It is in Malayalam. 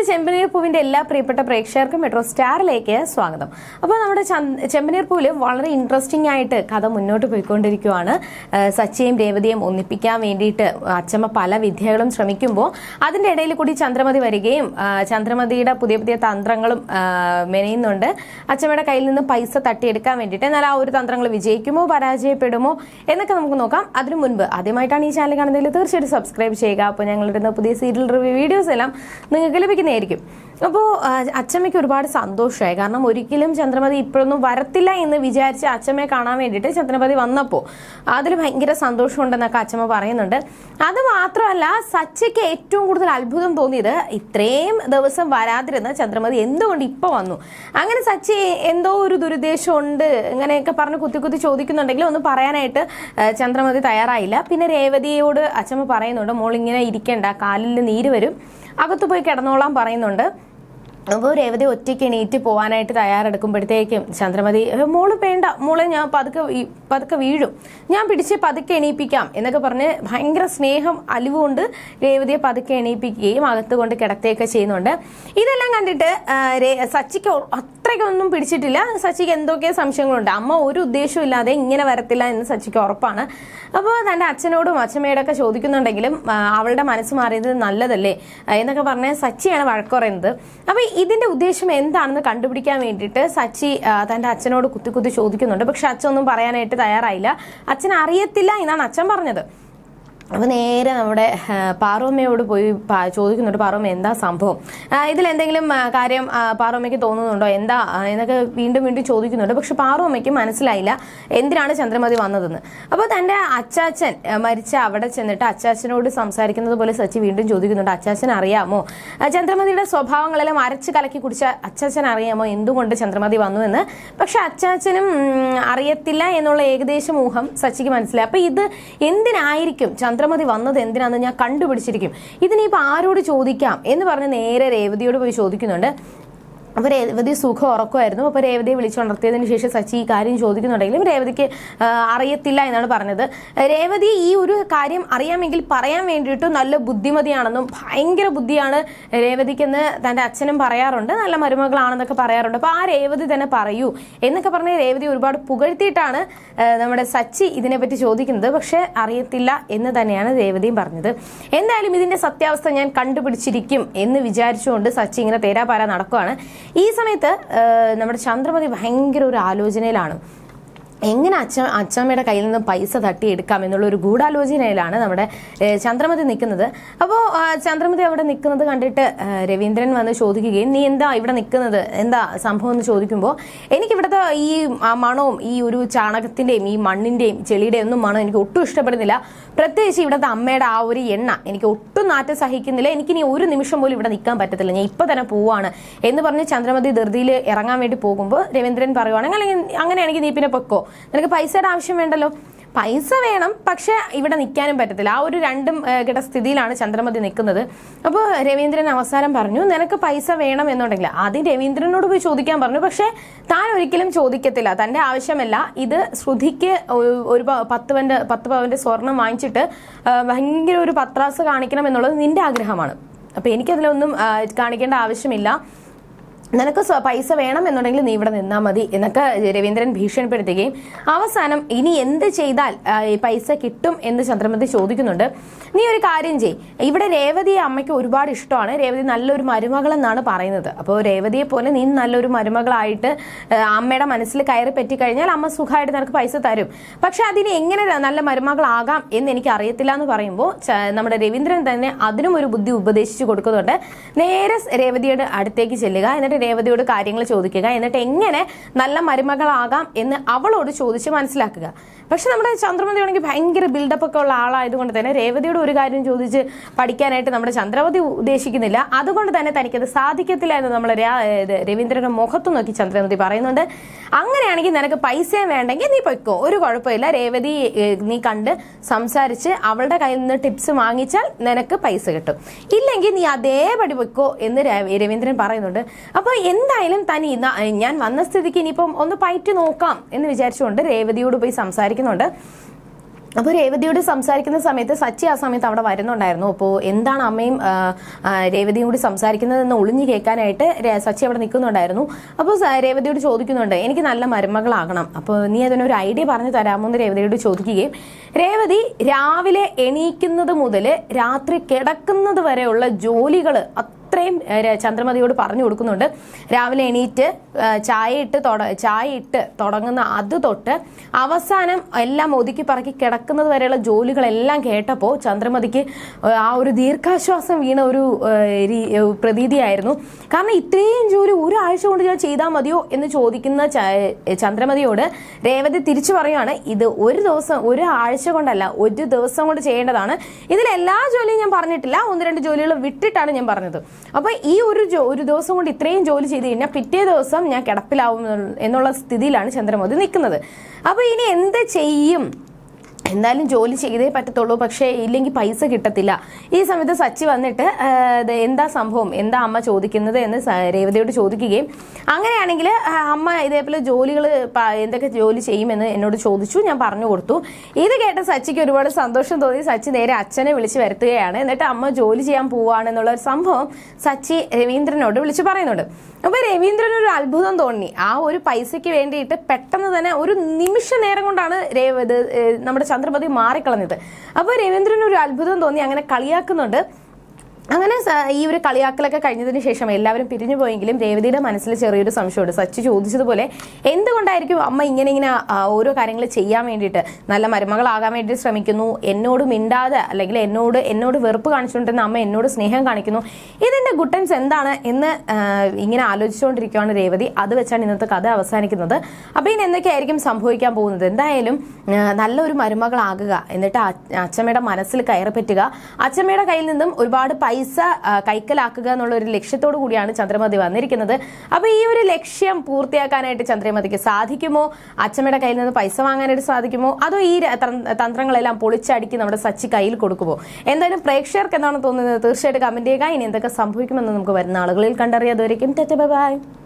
അപ്പോൾ ചെമ്പനീർ പൂവിന്റെ എല്ലാ പ്രിയപ്പെട്ട പ്രേക്ഷകർക്കും മെട്രോ സ്റ്റാറിലേക്ക് സ്വാഗതം. അപ്പോൾ നമ്മുടെ ചെമ്പനീർ പൂവിൽ വളരെ ഇൻട്രസ്റ്റിംഗ് ആയിട്ട് കഥ മുന്നോട്ട് പോയിക്കൊണ്ടിരിക്കുവാണ്. സച്ചയും രേവതിയെയും ഒന്നിപ്പിക്കാൻ വേണ്ടിയിട്ട് അച്ചമ്മ പല വിദ്യകളും ശ്രമിക്കുമ്പോൾ അതിന്റെ ഇടയിൽ കൂടി ചന്ദ്രമതി വരികയും ചന്ദ്രമതിയുടെ പുതിയ പുതിയ തന്ത്രങ്ങളും മെനയുന്നുണ്ട്. അച്ചമ്മയുടെ കയ്യിൽ നിന്ന് പൈസ തട്ടിയെടുക്കാൻ വേണ്ടിയിട്ട് എന്നാൽ ആ ഒരു തന്ത്രങ്ങൾ വിജയിക്കുമോ പരാജയപ്പെടുമോ എന്നൊക്കെ നമുക്ക് നോക്കാം. അതിനു മുൻപ് ആദ്യമായിട്ടാണ് ഈ ചാനൽ കാണുന്നതിൽ തീർച്ചയായിട്ടും സബ്സ്ക്രൈബ് ചെയ്യുക. അപ്പോൾ ഞങ്ങളിടുന്ന പുതിയ സീരിയൽ റിവ്യൂ വീഡിയോസ് എല്ലാം നിങ്ങൾക്ക് ലഭിക്കുന്നതായിരിക്കും അപ്പോൾ അച്ചമ്മയ്ക്ക് ഒരുപാട് സന്തോഷമായി. കാരണം ഒരിക്കലും ചന്ദ്രമതി ഇപ്പോഴൊന്നും വരത്തില്ല എന്ന് വിചാരിച്ച് അച്ചമ്മയെ കാണാൻ വേണ്ടിയിട്ട് ചന്ദ്രമതി വന്നപ്പോൾ അതിൽ ഭയങ്കര സന്തോഷമുണ്ടെന്നൊക്കെ അച്ചമ്മ പറയുന്നുണ്ട്. അത് മാത്രമല്ല സച്ചയ്ക്ക് ഏറ്റവും കൂടുതൽ അത്ഭുതം തോന്നിയത് ഇത്രയും ദിവസം വരാതിരുന്ന ചന്ദ്രമതി എന്തുകൊണ്ട് ഇപ്പോൾ വന്നു? അങ്ങനെ സച്ചി എന്തോ ഒരു ദുരുദ്ദേശം ഉണ്ട് ഇങ്ങനെയൊക്കെ പറഞ്ഞ് കുത്തി കുത്തി ചോദിക്കുന്നുണ്ടെങ്കിലും ഒന്നും പറയാനായിട്ട് ചന്ദ്രമതി തയ്യാറായില്ല. പിന്നെ രേവതിയോട് അച്ചമ്മ പറയുന്നുണ്ട് മോൾ ഇങ്ങനെ ഇരിക്കണ്ട കാലിൽ നീര് വരും. അകത്ത് പോയി കിടന്നോളാൻ പറയുന്നുണ്ട്. അപ്പോൾ രേവതി ഒറ്റയ്ക്ക് എണീറ്റ് പോകാനായിട്ട് തയ്യാറെടുക്കുമ്പോഴത്തേക്കും ചന്ദ്രമതി മോൾ വേണ്ട മോളെ ഞാൻ പതുക്കെ പതുക്കെ വീഴും. ഞാൻ പിടിച്ച് പതുക്കെ എണീപ്പിക്കാം. എന്നൊക്കെ പറഞ്ഞ് ഭയങ്കര സ്നേഹം അലിവുകൊണ്ട് രേവതിയെ പതുക്കെ എണീപ്പിക്കുകയും അകത്ത് കൊണ്ട് കിടത്തുകയൊക്കെ ചെയ്യുന്നുണ്ട്. ഇതെല്ലാം കണ്ടിട്ട് സച്ചിക്ക് അത്രയ്ക്കൊന്നും പിടിച്ചിട്ടില്ല. സച്ചിക്ക് എന്തൊക്കെ സംശയങ്ങളുണ്ട്. അമ്മ ഒരു ഉദ്ദേശവും ഇല്ലാതെ ഇങ്ങനെ വരത്തില്ല എന്ന് സച്ചിക്ക് ഉറപ്പാണ്. അപ്പോൾ തന്റെ അച്ഛനോടും അച്ഛമ്മയോടൊക്കെ ചോദിക്കുന്നുണ്ടെങ്കിലും അവളുടെ മനസ്സ് മാറിയത് നല്ലതല്ലേ? എന്നൊക്കെ പറഞ്ഞ് സച്ചിയാണ് വഴക്കുറയുന്നത് അപ്പോൾ ഇതിന്റെ ഉദ്ദേശം എന്താണെന്ന് കണ്ടുപിടിക്കാൻ വേണ്ടിയിട്ട് സച്ചി തന്റെ അച്ഛനോട് കുത്തി കുത്തി ചോദിക്കുന്നുണ്ട്. പക്ഷെ അച്ഛനൊന്നും പറയാനായിട്ട് തയ്യാറായില്ല. അച്ഛൻ അറിയത്തില്ല എന്നാണ് അച്ഛൻ പറഞ്ഞത്. അപ്പോൾ നേരെ നമ്മുടെ പാറോമ്മയോട് പോയി ചോദിക്കുന്നുണ്ട് പാറോമ്മ എന്താ സംഭവം? ഇതിൽ എന്തെങ്കിലും കാര്യം പാറോമ്മയ്ക്ക് തോന്നുന്നുണ്ടോ? എന്താ എന്നൊക്കെ വീണ്ടും വീണ്ടും ചോദിക്കുന്നുണ്ട്. പക്ഷെ പാറോമ്മയ്ക്ക് മനസ്സിലായില്ല എന്തിനാണ് ചന്ദ്രമതി വന്നതെന്ന്. അപ്പോൾ തന്റെ അച്ചാച്ചൻ മരിച്ച അവിടെ ചെന്നിട്ട് അച്ചാച്ചനോട് സംസാരിക്കുന്നത് പോലെ സച്ചി വീണ്ടും ചോദിക്കുന്നുണ്ട് അച്ചാച്ചൻ അറിയാമോ? ചന്ദ്രമതിയുടെ സ്വഭാവങ്ങളെല്ലാം അരച്ച് കലക്കി കുടിച്ച അച്ചാച്ചൻ അറിയാമോ? എന്തുകൊണ്ട് ചന്ദ്രമതി വന്നു എന്ന്. പക്ഷെ അച്ചാച്ചനും അറിയത്തില്ല എന്നുള്ള ഏകദേശം ഊഹം സച്ചിക്ക് മനസ്സിലായി. അപ്പൊ ഇത് എന്തിനായിരിക്കും ചന്ദ്രമതി വന്നത് എന്തിനാന്ന് ഞാൻ കണ്ടുപിടിച്ചിരിക്കും. ഇതിനിപ്പോൾ ആരോട് ചോദിക്കാം? എന്ന് പറഞ്ഞ് നേരെ രേവതിയോട് പോയി ചോദിക്കുന്നുണ്ട്. അപ്പോൾ രേവതി സുഖം ഉറക്കമായിരുന്നു. അപ്പോൾ രേവതിയെ വിളിച്ചുണർത്തിയതിന് ശേഷം സച്ചി ഈ കാര്യം ചോദിക്കുന്നുണ്ടെങ്കിലും രേവതിക്ക് അറിയത്തില്ല എന്നാണ് പറഞ്ഞത്. രേവതി ഈ ഒരു കാര്യം അറിയാമെങ്കിൽ പറയാൻ വേണ്ടിയിട്ട് നല്ല ബുദ്ധിമതിയാണെന്നും ഭയങ്കര ബുദ്ധിയാണ് രേവതിക്കെന്ന് തന്റെ അച്ഛനും പറയാറുണ്ട്. നല്ല മരുമകളാണെന്നൊക്കെ പറയാറുണ്ട്. അപ്പോൾ ആ രേവതി തന്നെ പറയൂ എന്നൊക്കെ പറഞ്ഞ് രേവതി ഒരുപാട് പുകഴ്ത്തിയിട്ടാണ് നമ്മുടെ സച്ചി ഇതിനെപ്പറ്റി ചോദിക്കുന്നത്. പക്ഷേ അറിയത്തില്ല എന്ന് തന്നെയാണ് രേവതിയും പറഞ്ഞത്. എന്തായാലും ഇതിന്റെ സത്യാവസ്ഥ ഞാൻ കണ്ടുപിടിച്ചിരിക്കും എന്ന് വിചാരിച്ചുകൊണ്ട് സച്ചി ഇങ്ങനെ തേരാപാര നടക്കുകയാണ് ഈ സമയത്ത് നമ്മുടെ ചന്ദ്രമതി ഭയങ്കര ഒരു ആലോചനയിലാണ്. എങ്ങനെ അച്ഛ അച്ഛമ്മയുടെ കയ്യിൽ നിന്ന് പൈസ തട്ടിയെടുക്കാം എന്നുള്ള ഒരു ഗൂഢാലോചനയിലാണ് നമ്മുടെ ചന്ദ്രമതി നിൽക്കുന്നത്. അപ്പോൾ ചന്ദ്രമതി അവിടെ നിൽക്കുന്നത് കണ്ടിട്ട് രവീന്ദ്രൻ വന്ന് ചോദിക്കുകയും നീ എന്താ ഇവിടെ നിൽക്കുന്നത്? എന്താ സംഭവം? എന്ന് ചോദിക്കുമ്പോൾ എനിക്കിവിടുത്തെ ഈ മണവും ഈ ഒരു ചാണകത്തിന്റെയും ഈ മണ്ണിന്റെയും ചെളിയുടെയും ഒന്നും മണം എനിക്ക് ഒട്ടും ഇഷ്ടപ്പെടുന്നില്ല. പ്രത്യേകിച്ച് ഇവിടുത്തെ അമ്മയുടെ ആ ഒരു എണ്ണ എനിക്ക് ഒട്ടും നാറ്റം സഹിക്കുന്നില്ല. എനിക്ക് ഇനി ഒരു നിമിഷം പോലും ഇവിടെ നിൽക്കാൻ പറ്റത്തില്ല. ഞാൻ ഇപ്പം തന്നെ പോവാണ്. എന്ന് പറഞ്ഞ് ചന്ദ്രമതി ധൃതിയിൽ ഇറങ്ങാൻ വേണ്ടി പോകുമ്പോൾ രവീന്ദ്രൻ പറയുവാണെങ്കിൽ അല്ലെങ്കിൽ അങ്ങനെയാണെങ്കിൽ നീ പിന്നെ പൊക്കോ നിനക്ക് പൈസയുടെ ആവശ്യം വേണ്ടല്ലോ? പൈസ വേണം പക്ഷെ ഇവിടെ നിൽക്കാനും പറ്റത്തില്ല. ആ ഒരു രണ്ടും കിട സ്ഥിതിയിലാണ് ചന്ദ്രമതി നിൽക്കുന്നത്. അപ്പോൾ രവീന്ദ്രൻ അവസാനം പറഞ്ഞു നിനക്ക് പൈസ വേണം എന്നുണ്ടെങ്കിൽ ആദ്യം രവീന്ദ്രനോട് പോയി ചോദിക്കാൻ പറഞ്ഞു. പക്ഷേ താൻ ഒരിക്കലും ചോദിക്കത്തില്ല. തന്റെ ആവശ്യമല്ല. ഇത് ശ്രുതിക്ക് ഒരു- പത്ത് പവന്റെ പത്ത് പവന്റെ സ്വർണം വാങ്ങിച്ചിട്ട് ഭയങ്കര ഒരു പത്രാസ് കാണിക്കണം എന്നുള്ളത് നിന്റെ ആഗ്രഹമാണ്. അപ്പോൾ എനിക്കതിലൊന്നും കാണിക്കേണ്ട ആവശ്യമില്ല. നിനക്ക് പൈസ വേണം എന്നുണ്ടെങ്കിൽ നീ ഇവിടെ നിന്നാൽ മതി എന്നൊക്കെ രവീന്ദ്രൻ ഭീഷണിപ്പെടുത്തുകയും അവസാനം ഇനി എന്ത് ചെയ്താൽ പൈസ കിട്ടും എന്ന് ചന്ദ്രമതി ചോദിക്കുന്നുണ്ട്. നീ ഒരു കാര്യം ചെയ് ഇവിടെ രേവതിയെ അമ്മയ്ക്ക് ഒരുപാട് ഇഷ്ടമാണ്. രേവതി നല്ലൊരു മരുമകൾ എന്നാണ് പറയുന്നത്. അപ്പോൾ രേവതിയെ പോലെ നീ നല്ലൊരു മരുമകളായിട്ട് അമ്മയുടെ മനസ്സിൽ കയറി പറ്റിക്കഴിഞ്ഞാൽ അമ്മ സുഖമായിട്ട് നിനക്ക് പൈസ തരും. പക്ഷെ അതിന് എങ്ങനെ നല്ല മരുമകളാകാം എന്ന് എനിക്ക് അറിയത്തില്ല എന്ന് പറയുമ്പോൾ നമ്മുടെ രവീന്ദ്രൻ തന്നെ അതിനും ഒരു ബുദ്ധി ഉപദേശിച്ചു കൊടുക്കുന്നുണ്ട്. നേരെ രേവതിയുടെ അടുത്തേക്ക് ചെല്ലുക. എന്നിട്ട് രേവതിയോട് കാര്യങ്ങൾ ചോദിക്കുക. എന്നിട്ട് എങ്ങനെ നല്ല മരുമകളാകാം എന്ന് അവളോട് ചോദിച്ച് മനസ്സിലാക്കുക. പക്ഷെ നമ്മുടെ ചന്ദ്രമതി ആണെങ്കിൽ ഭയങ്കര ബിൽഡപ്പ് ഒക്കെ ഉള്ള ആളായതുകൊണ്ട് തന്നെ രേവതിയോട് ഒരു കാര്യം ചോദിച്ച് പഠിക്കാനായിട്ട് നമ്മുടെ ചന്ദ്രമതി ഉദ്ദേശിക്കുന്നില്ല. അതുകൊണ്ട് തന്നെ തനിക്കത് സാധിക്കത്തില്ല എന്ന് നമ്മൾ രവീന്ദ്രന്റെ മുഖത്ത് നോക്കി ചന്ദ്രമതി പറയുന്നുണ്ട്. അങ്ങനെയാണെങ്കിൽ നിനക്ക് പൈസയും വേണ്ടെങ്കിൽ നീ പൊയ്ക്കോ. ഒരു കുഴപ്പമില്ല. രേവതി നീ കണ്ട് സംസാരിച്ച് അവളുടെ കയ്യിൽ നിന്ന് ടിപ്സ് വാങ്ങിച്ചാൽ നിനക്ക് പൈസ കിട്ടും. ഇല്ലെങ്കിൽ നീ അതേപടി പൊയ്ക്കോ എന്ന് രവീന്ദ്രൻ പറയുന്നുണ്ട്. അപ്പോൾ എന്തായാലും തനി ഞാൻ വന്ന സ്ഥിതിക്ക് ഇനിയിപ്പം ഒന്ന് പയറ്റി നോക്കാം എന്ന് വിചാരിച്ചുകൊണ്ട് രേവതിയോട് പോയി സംസാരിക്കുന്നുണ്ട്. അപ്പോൾ രേവതിയോട് സംസാരിക്കുന്ന സമയത്ത് സച്ചി ആ സമയത്ത് അവിടെ വരുന്നുണ്ടായിരുന്നു. അപ്പോൾ എന്താണ് അമ്മയും രേവതിയും കൂടി സംസാരിക്കുന്നതെന്ന് ഒളിഞ്ഞു കേൾക്കാനായിട്ട് സച്ചി അവിടെ നിൽക്കുന്നുണ്ടായിരുന്നു. അപ്പോൾ രേവതിയോട് ചോദിക്കുന്നുണ്ട് എനിക്ക് നല്ല മരുമകളാകണം. അപ്പോൾ നീ അതിനൊരു ഐഡിയ പറഞ്ഞു തരാമോ എന്ന് രേവതിയോട് ചോദിക്കുകയും രേവതി രാവിലെ എണീക്കുന്നത് മുതൽ രാത്രി കിടക്കുന്നത് വരെയുള്ള ജോലികൾ ര- ചന്ദ്രമതിയോട് പറഞ്ഞു കൊടുക്കുന്നുണ്ട്. രാവിലെ എണീറ്റ് ചായ ഇട്ട് ചായ ഇട്ട് തുടങ്ങുന്ന അത് തൊട്ട് അവസാനം എല്ലാം ഒതുക്കി പറക്കി കിടക്കുന്നത് വരെയുള്ള ജോലികളെല്ലാം കേട്ടപ്പോൾ ചന്ദ്രമതിക്ക് ആ ഒരു ദീർഘാശ്വാസം വീണ ഒരു പ്രതീതിയായിരുന്നു. കാരണം ഇത്രയും ജോലി ഒരാഴ്ച കൊണ്ട് ഞാൻ ചെയ്താൽ മതിയോ എന്ന് ചോദിക്കുന്ന ചന്ദ്രമതിയോട് രേവതി തിരിച്ചു പറയുകയാണ് ഇത് ഒരു ദിവസം ഒരു ആഴ്ച കൊണ്ടല്ല ഒരു ദിവസം കൊണ്ട് ചെയ്യേണ്ടതാണ്. ഇതിലെല്ലാ ജോലിയും ഞാൻ പറഞ്ഞിട്ടില്ല. ഒന്ന് രണ്ട് ജോലികൾ വിട്ടിട്ടാണ് ഞാൻ പറഞ്ഞത്. അപ്പൊ ഈ ഒരു ഒരു ദിവസം കൊണ്ട് ഇത്രയും ജോലി ചെയ്ത് കഴിഞ്ഞാൽ പിറ്റേ ദിവസം ഞാൻ കിടപ്പിലാവും എന്നുള്ള സ്ഥിതിയിലാണ് ചന്ദ്രമോദി നിൽക്കുന്നത്. അപ്പോൾ ഇനി എന്ത് ചെയ്യും? എന്തായാലും ജോലി ചെയ്തേ പറ്റത്തുള്ളൂ പക്ഷേ ഇല്ലെങ്കിൽ പൈസ കിട്ടത്തില്ല. ഈ സമയത്ത് സച്ചി വന്നിട്ട് എന്താ സംഭവം? എന്താ അമ്മ ചോദിക്കുന്നത് എന്ന് രേവതിയോട് ചോദിക്കുകയും അങ്ങനെയാണെങ്കിൽ അമ്മ ഇതേപോലെ ജോലികൾ എന്തൊക്കെ ജോലി ചെയ്യുമെന്ന് എന്നോട് ചോദിച്ചു ഞാൻ പറഞ്ഞു കൊടുത്തു. ഇത് കേട്ട സച്ചിക്ക് ഒരുപാട് സന്തോഷം തോന്നി. സച്ചി നേരെ അച്ഛനെ വിളിച്ച് വരുത്തുകയാണ്. എന്നിട്ട് അമ്മ ജോലി ചെയ്യാൻ പോവാണെന്നുള്ള ഒരു സംഭവം സച്ചി രവീന്ദ്രനോട് വിളിച്ച് പറയുന്നുണ്ട്. അപ്പൊ രവീന്ദ്രൻ ഒരു അത്ഭുതം തോന്നി. ആ ഒരു പൈസയ്ക്ക് വേണ്ടിയിട്ട് പെട്ടെന്ന് തന്നെ ഒരു നിമിഷ നേരം കൊണ്ടാണ് നമ്മുടെ ചന്ദ്രപതി മാറിക്കളഞ്ഞത്. അപ്പൊ രവീന്ദ്രൻ ഒരു അത്ഭുതം തോന്നി അങ്ങനെ കളിയാക്കുന്നുണ്ട്. അങ്ങനെ ഈ ഒരു കളിയാക്കലൊക്കെ കഴിഞ്ഞതിന് ശേഷം എല്ലാവരും പിരിഞ്ഞു പോയെങ്കിലും രേവതിയുടെ മനസ്സിൽ ചെറിയൊരു സംശയമുണ്ട്. സച്ചി ചോദിച്ചതുപോലെ എന്തുകൊണ്ടായിരിക്കും അമ്മ ഇങ്ങനെ ഇങ്ങനെ ഓരോ കാര്യങ്ങൾ ചെയ്യാൻ വേണ്ടിയിട്ട് നല്ല മരുമകളാകാൻ വേണ്ടി ശ്രമിക്കുന്നു? എന്നോട് മിണ്ടാതെ അല്ലെങ്കിൽ എന്നോട് എന്നോട് വെറുപ്പ് കാണിച്ചുകൊണ്ടിരുന്ന അമ്മ എന്നോട് സ്നേഹം കാണിക്കുന്നു? ഇതിന്റെ ഗുട്ടൻസ് എന്താണ് എന്ന് ഇങ്ങനെ ആലോചിച്ചുകൊണ്ടിരിക്കുകയാണ് രേവതി. അത് വെച്ചാണ് ഇന്നത്തെ കഥ അവസാനിക്കുന്നത്. അപ്പോൾ ഇനി എന്തൊക്കെയായിരിക്കും സംഭവിക്കാൻ പോകുന്നത്? എന്തായാലും നല്ലൊരു മരുമകളാകുക. എന്നിട്ട് അച്ഛമ്മയുടെ മനസ്സിൽ കയറി പറ്റുക അച്ഛമ്മയുടെ കയ്യിൽ നിന്നും ഒരുപാട് പൈസ ആ, കൈക്കലാക്കുക എന്നുള്ള ഒരു ലക്ഷ്യത്തോടു കൂടിയാണ് ചന്ദ്രമതി വന്നിരിക്കുന്നത്. അപ്പൊ ഈ ഒരു ലക്ഷ്യം പൂർത്തിയാക്കാനായിട്ട് ചന്ദ്രമതിക്ക് സാധിക്കുമോ? അച്ഛമ്മയുടെ കയ്യിൽ നിന്ന് പൈസ വാങ്ങാനായിട്ട് സാധിക്കുമോ? അതോ ഈ തന്ത്രങ്ങളെല്ലാം പൊളിച്ചടുക്കി നമ്മുടെ സച്ചി കയ്യിൽ കൊടുക്കുമോ? എന്തായാലും പ്രേക്ഷകർക്ക് എന്താണ് തോന്നുന്നത്? തീർച്ചയായിട്ടും കമന്റ് ചെയ്യുക. ഇനി എന്തൊക്കെ സംഭവിക്കുമെന്ന് നമുക്ക് വരുന്ന ആളുകളിൽ കണ്ടറിയാതെ അതുവരെയും ബൈ.